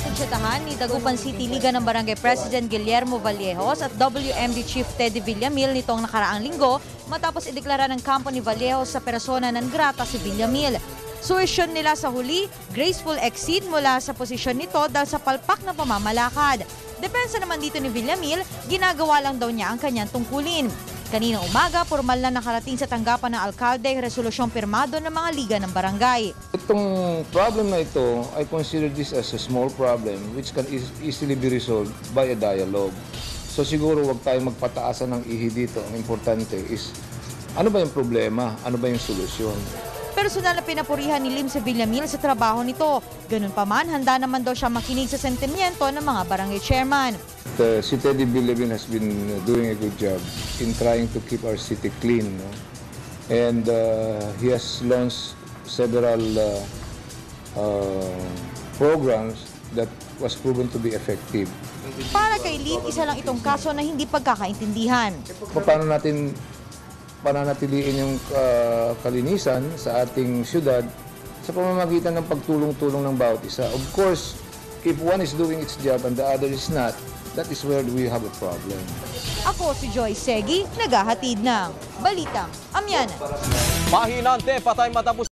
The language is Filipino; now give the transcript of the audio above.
Napagsyatahan ni Dagupan City Liga ng Barangay President Guillermo Vallejos at WMD Chief Teddy Villamil nitong nakaraang linggo matapos ideklara ng kampo ni Vallejos sa persona ng grata si Villamil. Suwesyon nila sa huli, graceful exit mula sa posisyon nito dahil sa palpak na pamamalakad. Depensa naman dito ni Villamil, ginagawa lang daw niya ang kanyang tungkulin. Kanina umaga, formal na nakarating sa tanggapan ng alkalde ang resolusyong pirmado ng mga liga ng barangay. Itong problem na ito, I consider this as a small problem which can eas- easily be resolved by a dialogue. So siguro wag tayong magpataasan ng ihi dito. Ang importante is ano ba yung problema? Ano ba yung solusyon? Personal na pinapurihan ni Lim si Villamil sa trabaho nito. Ganun pa man, handa naman daw siya makinig sa sentimiento ng mga barangay chairman. The, si Teddy Billevin has been uh, doing a good job in trying to keep our city clean. No? And uh, he has launched several uh, uh, programs that was proven to be effective. Para kay Lim, isa lang itong kaso na hindi pagkakaintindihan. paano natin pananatiliin yung uh, kalinisan sa ating syudad sa pamamagitan ng pagtulong-tulong ng bawat isa. Of course, if one is doing its job and the other is not, that is where we have a problem. Ako si Joy Segi, naghahatid ng Balitang Amyanan. Mahinante patay matapos